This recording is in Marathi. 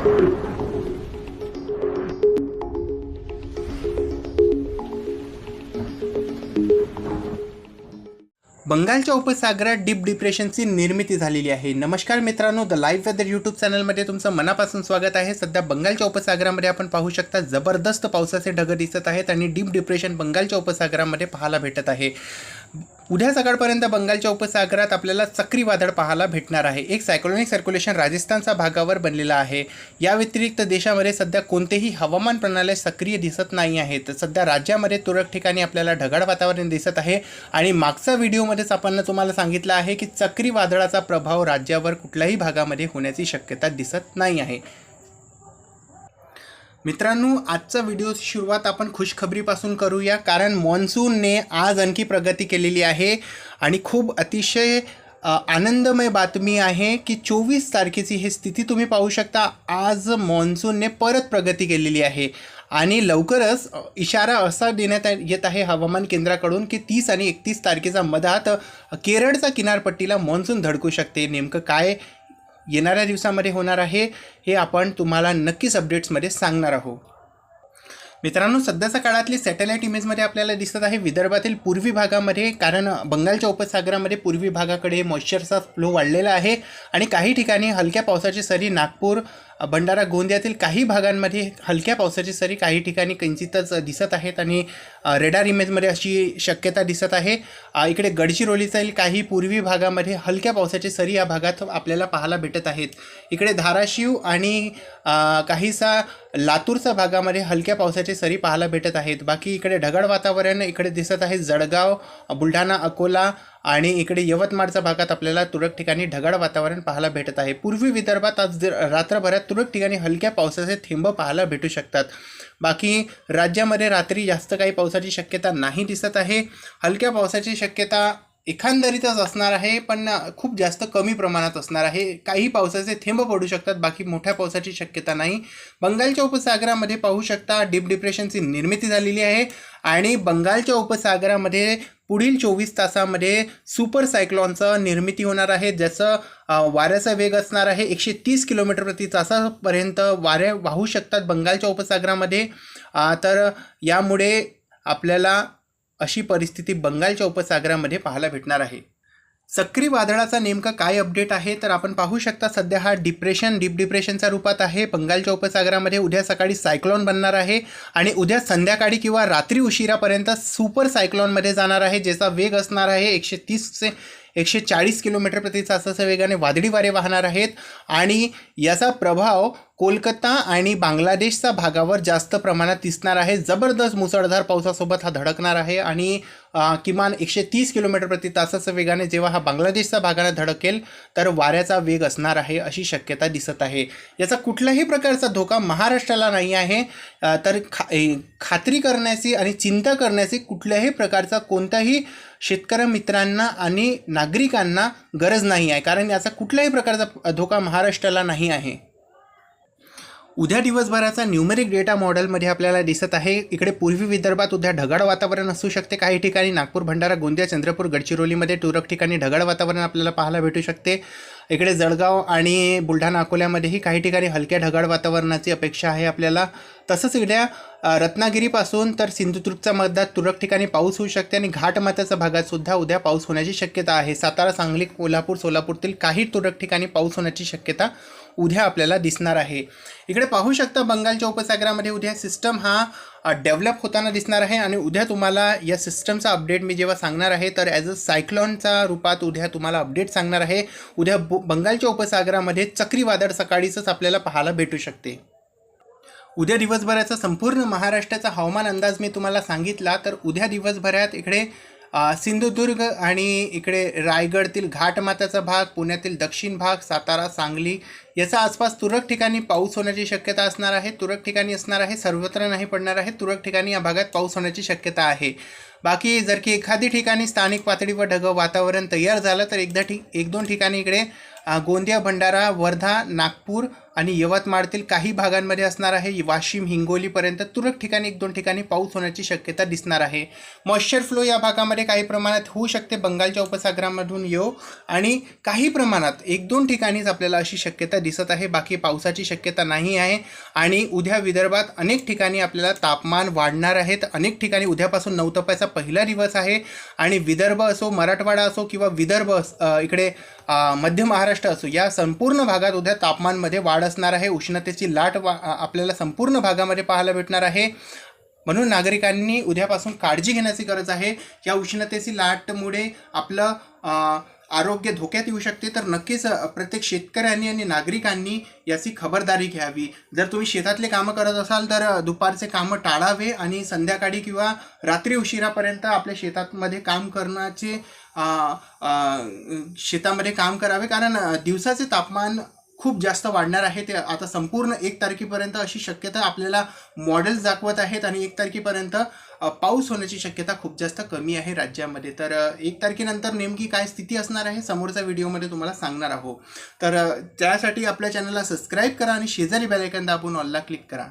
बंगालच्या उपसागरात डीप डिप्रेशनची निर्मिती झालेली आहे. नमस्कार मित्रांनो द लाईव्ह वेदर यूट्यूब चॅनलमध्ये तुमचं मनापासून स्वागत आहे. सध्या बंगालच्या उपसागरामध्ये आपण पाहू शकता जबरदस्त पावसाचे ढग दिसत आहेत आणि डीप डिप्रेशन बंगालच्या उपसागरामध्ये पाहायला भेटत आहे. उद्या सकाळपर्यंत बंगालच्या उपसागरात आपल्याला चक्रीवादळ पाहायला भेटणार आहे. एक सायक्लोनिक सर्क्युलेशन राजस्थानच्या भागावर बनलेलं आहे. या व्यतिरिक्त देशामध्ये सध्या कोणतेही हवामान प्रणाली सक्रिय दिसत नाही आहेत. सध्या राज्यामध्ये तुरळक ठिकाणी आपल्याला ढगाळ वातावरण दिसत आहे. आणि मागच्या व्हिडिओमध्येच आपण तुम्हाला सांगितलं आहे की चक्रीवादळाचा प्रभाव राज्यावर कुठल्याही भागामध्ये होण्याची शक्यता दिसत नाही आहे. मित्रांनो आजचा व्हिडिओ सुरुवात आपण खुशखबरीपासून करूया कारण मॉन्सूनने आज आणखी प्रगती केलेली आहे आणि खूप अतिशय आनंदमय बातमी आहे की चोवीस तारखेची ही स्थिती तुम्ही पाहू शकता. आज मॉन्सूनने परत प्रगती केलेली आहे आणि लवकरच इशारा असा देण्यात येत आहे हवामान केंद्राकडून की तीस आणि एकतीस तारखेचा मधात केरळचा किनारपट्टीला मॉन्सून धडकू शकते. नेमकं काय येणाऱ्या दिवसामध्ये होणार आहे हे आपण तुम्हाला नक्कीच अपडेट्समध्ये सांगणार आहोत. मित्रांनो सध्याच्या काळातली सॅटेलाईट इमेजमध्ये आपल्याला दिसत आहे विदर्भातील पूर्वी भागामध्ये कारण बंगालच्या उपसागरामध्ये पूर्वी भागाकडे मॉइश्चरचा फ्लो वाढलेला आहे आणि काही ठिकाणी हलक्या पावसाची सरी नागपूर भंडारा गोंदियातील काही भागांमध्ये हलक्या पावसाची सरी काही ठिकाणी किंचितच दिसत आहेत आणि रेडार इमेजमध्ये अशी शक्यता दिसत आहे. इकडे गडचिरोलीतील काही पूर्वी भागामध्ये हलक्या पावसाची सरी या भागात आपल्याला पाहायला भेटत आहेत. इकडे धाराशिव आणि काहीसा लातूरच्या भागामध्ये हलक्या पावसाची सरी पाहायला भेटत आहेत. बाकी इकडे ढगाळ वातावरण इकडे दिसत आहे. जळगाव बुलढाणा अकोला आणि इकडे यवतमाळच्या भागात आपल्याला तुरळक ठिकाणी ढगाळ वातावरण पाहायला भेटत आहे. पूर्वी विदर्भात आज रात्रभरात तुरळक ठिकाणी हलक्या पावसाचे थेंब पाहायला भेटू शकतात. बाकी राज्यामध्ये रात्री जास्त काही पावसाची शक्यता नाही दिसत आहे. हलक्या पावसाची शक्यता एखांदरीतच असणार आहे पण खूप जास्त कमी प्रमाणात असणार आहे. काही पावसाचे थेंब पडू शकतात बाकी मोठ्या पावसाची शक्यता नाही. बंगालच्या उपसागरामध्ये पाहू शकता डीप डिप्रेशनची निर्मिती झालेली आहे आणि बंगालच्या उपसागरामध्ये पुढील चोवीस तासामध्ये सुपर सायक्लॉनचं निर्मिती होणार आहे ज्याचं वाऱ्याचा वेग असणार आहे. एकशे तीस किलोमीटर प्रति तासापर्यंत वारे वाहू शकतात बंगालच्या उपसागरामध्ये. तर यामुळे आपल्याला अशी परिस्थिती बंगालच्या उपसागरामध्ये पाहायला भेटणार आहे. चक्रीवादळाचा नेमका काय अपडेट आहे तर आपण पाहू शकता सध्या हा डिप्रेशन डीप डिप्रेशनच्या रूपात आहे. बंगालच्या उपसागरामध्ये उद्या सकाळी सायक्लॉन बनणार आहे आणि उद्या संध्याकाळी किंवा रात्री उशिरापर्यंत सुपर सायक्लॉनमध्ये जाणार आहे ज्याचा वेग असणार आहे एकशे तीसचे एकशे चाळीस किलोमीटर प्रति तासाच्या वेगाने वादळी वारे वाहणार आहेत. आणि याचा प्रभाव कोलकाता आणि बांगलादेशच्या भागावर जास्त प्रमाणात दिसणार आहे. जबरदस्त मुसळधार पावसासोबत हा धडकणार आहे आणि किमान एकशे तीस किलोमीटर प्रति तासाच्या वेगाने जेव्हा हा बांगलादेशच्या भागाने धडकेल तर वाऱ्याचा वेग असणार आहे अशी शक्यता दिसत आहे. याचा कुठल्याही प्रकारचा धोका महाराष्ट्राला नाही आहे. तर खा खात्री करण्याची आणि चिंता करण्याची कुठल्याही प्रकारचा कोणताही शेतकऱ्या मित्रांना आणि नागरिकांना गरज नाही आहे कारण याचा कुठल्याही प्रकारचा धोका महाराष्ट्राला नाही आहे. उद्या दिवसभराचा न्यूमेरिक डेटा मॉडेलमध्ये आपल्याला दिसत आहे इकडे पूर्वी विदर्भात उद्या ढगाळ वातावरण असू शकते. काही ठिकाणी नागपूर भंडारा गोंदिया चंद्रपूर गडचिरोलीमध्ये तुरळक ठिकाणी ढगाळ वातावरण आपल्याला पाहायला भेटू शकते. इकडे जळगाव आणि बुलढाणा अकोल्यामध्येही काही ठिकाणी हलक्या ढगाळ वातावरणाची अपेक्षा आहे आपल्याला. तसंच इकड्या रत्नागिरीपासून तर सिंधुदुर्गच्या मध्यात तुरळक ठिकाणी पाऊस होऊ शकते आणि घाटमाथ्याच्या भागातसुद्धा उद्या पाऊस होण्याची शक्यता आहे. सातारा सांगली कोल्हापूर सोलापूरतील काही तुरळक ठिकाणी पाऊस होण्याची शक्यता उद्या आपल्याला दिसणार आहे. इकडे पाहू शकता बंगालच्या उपसागरामध्ये उद्या सिस्टम हा डेव्हलप होताना दिसणार आहे आणि उद्या तुम्हाला या सिस्टमचा अपडेट मी जेव्हा सांगणार आहे तर ॲज अ सायक्लॉनच्या रूपात उद्या तुम्हाला अपडेट सांगणार आहे. उद्या बंगालच्या उपसागरामध्ये चक्रीवादळ सकाळीच आपल्याला पाहायला भेटू शकते. उद्या दिवसभराचा संपूर्ण महाराष्ट्राचा हवामान अंदाज मी तुम्हाला सांगितला तर उद्या दिवसभरात इकडे सिंधुदुर्ग आणि इकडे रायगडतील घाटमाताचा भाग पुण्यातील दक्षिण भाग सातारा सांगली याचा आसपास तुरळक ठिकाणी पाऊस होण्याची शक्यता असणार आहे. तुरळक ठिकाणी असणार आहे सर्वत्र नाही पडणार आहे. तुरळक ठिकाणी या भागात पाऊस होण्याची शक्यता आहे. बाकी जर की एखादी ठिकाणी स्थानिक पातळीवर ढग वातावरण तयार झालं तर एकदा ठिक एक दोन ठिकाणी इकडे गोंदिया भंडारा वर्धा नागपूर आणि यवतमाळतील काही भागांमध्ये असणार आहे. वाशिम हिंगोलीपर्यंत तुरळक ठिकाणी एक दोन ठिकाणी पाऊस होण्याची शक्यता दिसणार आहे. मॉइश्चर फ्लो या भागामध्ये काही प्रमाणात होऊ शकते. बंगालच्या उपसागरामधून येऊ आणि काही प्रमाणात एक दोन ठिकाणीच आपल्याला अशी शक्यता दिसत आहे. बाकी पावसाची शक्यता नाही आहे. आणि उद्या विदर्भात अनेक ठिकाणी आपल्याला तापमान वाढणार आहेत अनेक ठिकाणी उद्यापासून नवतपाचा पहिला दिवस आहे. आणि विदर्भ असो मराठवाडा असो किंवा विदर्भ इकडे मध्य महाराष्ट्र असो या संपूर्ण भागात उद्या तापमानमध्ये वाढ असणार आहे उष्णतेची लाट वा आपल्याला संपूर्ण भागामध्ये पाहायला भेटणार आहे. म्हणून नागरिकांनी उद्यापासून काळजी घेण्याची गरज आहे. या उष्णतेची लाटमुळे आपलं आरोग्य धोक्यात येऊ शकते. तर नक्कीच प्रत्येक शेतकऱ्यांनी आणि नागरिकांनी याची खबरदारी घ्यावी. जर तुम्ही शेतातले कामं करत असाल तर दुपारचे कामं टाळावे आणि संध्याकाळी किंवा रात्री उशिरापर्यंत आपल्या शेतामध्ये काम करण्याचे शेतामध्ये काम करावे. कारण दिवसाचे तापमान खूप जास्त वाढणार आहे ते आता संपूर्ण एक तारखेपर्यंत अशी शक्यता आपल्याला मॉडेल्स दाखवत आहेत आणि एक तारखेपर्यंत पाऊस होण्याची शक्यता खूप जास्त कमी आहे राज्यामध्ये. तर एक तारखेनंतर नेमकी काय स्थिती असणार आहे समोरच्या व्हिडिओमध्ये तुम्हाला सांगणार आहोत. तर त्यासाठी आपल्या चॅनलला सबस्क्राईब करा आणि शेजारी बेलायकन दाबून ऑलला क्लिक करा.